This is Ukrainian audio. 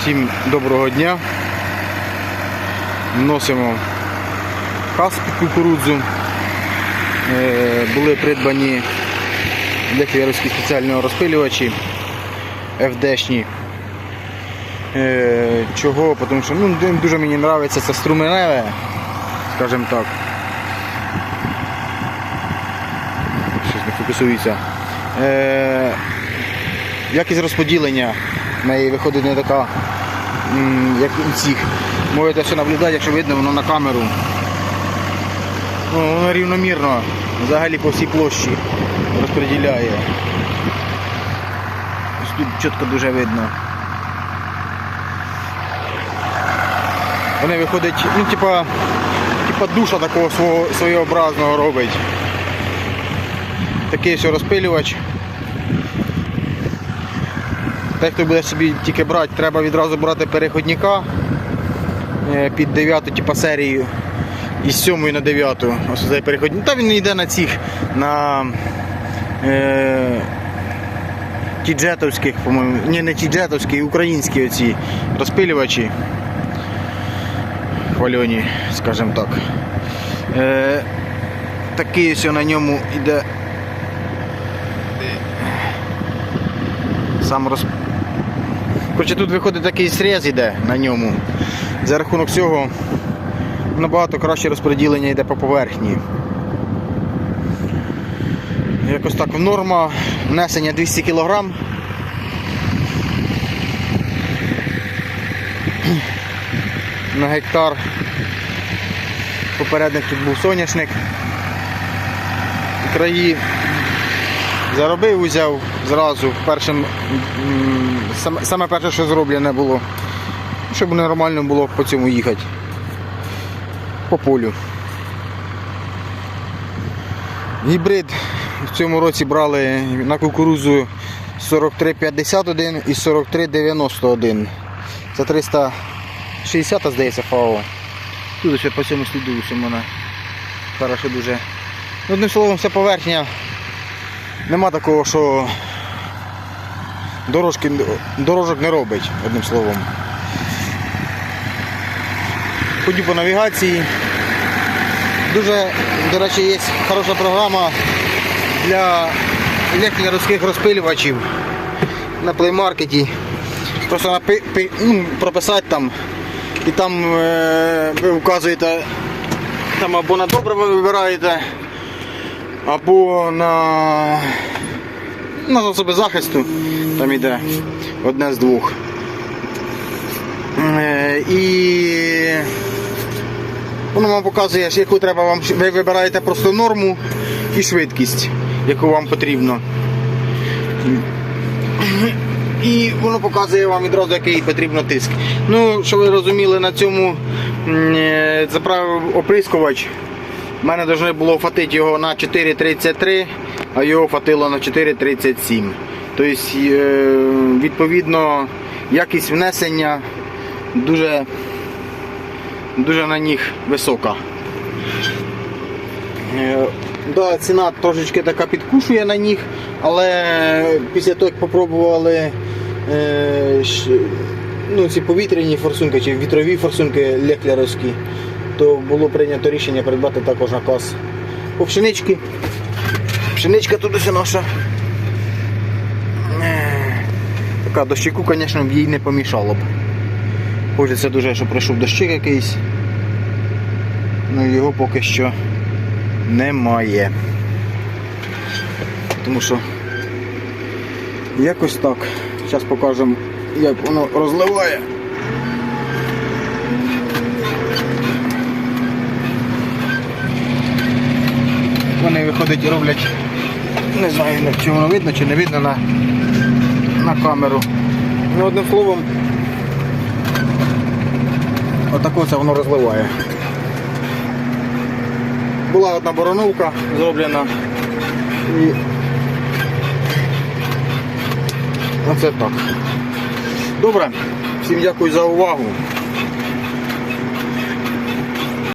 Всім доброго дня. Вносимо кас під кукурудзу. Е, Були придбані лехвєровські спеціальні розпилювачі FD-шні. Е, Чого? Тому що ну, дуже мені подобається це струменеве, скажімо так. Щось не фокусується. Е, якість розподілення в неї виходить не така, як у цих. Можете все наблюдати, якщо видно, воно на камеру. Ну, воно рівномірно, взагалі по всій площі розподіляє. Ось Тут чітко дуже видно. Вони виходять, ну, типа, типа душа такого свого своєобразного робить. Такий ось розпилювач. Той, хто буде собі тільки брати, треба відразу брати переходника е, під 9 типу, серію із 7 на 9. Ось цей переходник. Та він йде на цих, на е, тіджетовських, по-моєму. Ні, не тіджетовські, українські оці розпилювачі. Хвальоні, скажімо так. Е, такий ось на ньому йде сам роз... Короче, тут виходить такий срез іде на ньому. За рахунок цього набагато краще розподілення йде по поверхні. Якось так норма внесення 200 кг. На гектар. Попередник тут був соняшник. Краї Заробив, узяв зразу першим, саме, перше, що зроблене було, щоб нормально було по цьому їхати. По полю. Гібрид в цьому році брали на кукурузу 4351 і 4391. Це 360, здається, ФАО. Тут ще по цьому сліду все вона хорошо дуже. Одним словом, вся поверхня Нема такого, що дорожки, дорожок не робить, одним словом. Ходю по навігації. Дуже, до речі, є хороша програма для електрорських розпилювачів на плеймаркеті. Просто напи, пи- ну, прописати там і там е, ви вказуєте там або на добре ви вибираєте, або на, на засоби захисту, там іде одне з двох. Е, І воно вам показує, яку треба вам. Ви вибираєте просто норму і швидкість, яку вам потрібно. І воно показує вам відразу, який потрібно тиск. Ну, щоб ви розуміли, на цьому е, заправив оприскувач. У мене должно було фатити його на 4,33, а його фатило на 4,37. Тобто, е, відповідно, якість внесення дуже, дуже на них висока. Е, Да, ціна трошечки така підкушує на них, але після того, як попробували е, ну, ці повітряні форсунки чи вітрові форсунки леклеровські, то було прийнято рішення придбати також наказ по пшенички. Пшеничка тут ось наша. Е, Така дощику, звісно, б їй не помішало б. Хочеться дуже, щоб прийшов дощик якийсь. Ну його поки що немає. Тому що якось так. Зараз покажемо, як воно розливає. Вони виходять і роблять, не знаю, чи воно видно, чи не видно на, на камеру. Ну, одним словом, отако це воно розливає. Була одна бороновка зроблена. І оце так. Добре, всім дякую за увагу.